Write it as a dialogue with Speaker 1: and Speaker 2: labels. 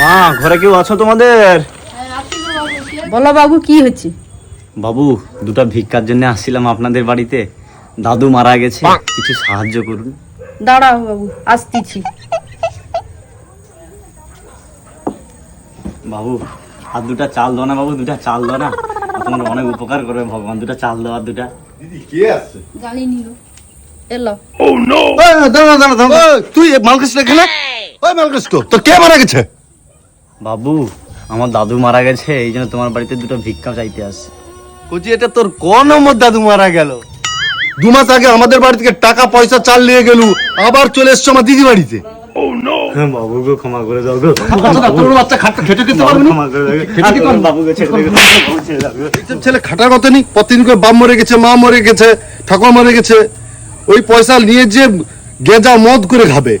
Speaker 1: মা ঘরে কেউ আছো তোমাদের?
Speaker 2: বলো বাবু কি হচ্ছে?
Speaker 1: বাবু দুটা ভিক্ষার জন্য আসছিলাম আপনাদের বাড়িতে। দাদু মারা গেছে কিছু সাহায্য করুন।
Speaker 2: দাঁড়াও বাবু আসতেছি।
Speaker 1: বাবু আর দুটা চাল দাও না বাবু দুটা চাল দাও না। তোমার অনেক উপকার করবে ভগবান দুটা চাল দাও আর দুটা।
Speaker 2: জানি নিল। এলো।
Speaker 3: দাঁড়া দাঁড়া দাঁড়া তুই মালকাস না? ওই তোর কে মারা গেছে?
Speaker 1: বাবু আমার দাদু মারা গেছে এই জন্য তোমার বাড়িতে দুটো ভিক্ষা চাইতে আসছি।
Speaker 3: কচি এটা তোর ক নম্বর দাদু মারা গেল? দু মাস আগে আমাদের বাড়ি থেকে টাকা পয়সা চাল নিয়ে গেল আবার চলে এসছো আমার দিদি বাড়িতে।
Speaker 1: হ্যাঁ, বাবু গো ক্ষমা করে দাও গো।
Speaker 3: তোর বাচ্চা খাটটা খেটে দিতে পারবে না?
Speaker 1: ক্ষমা করে দাও গো।
Speaker 3: খেতে দিতে পারবে?
Speaker 1: বাবুকে ছেড়ে দাও গো। ছেড়ে দাও
Speaker 3: এইসব ছেলে খাটার কথা নেই প্রতিদিন করে বাপ মরে গেছে মা মরে গেছে ঠাকুর মরে গেছে। ওই পয়সা নিয়ে যে গেজা মদ করে খাবে।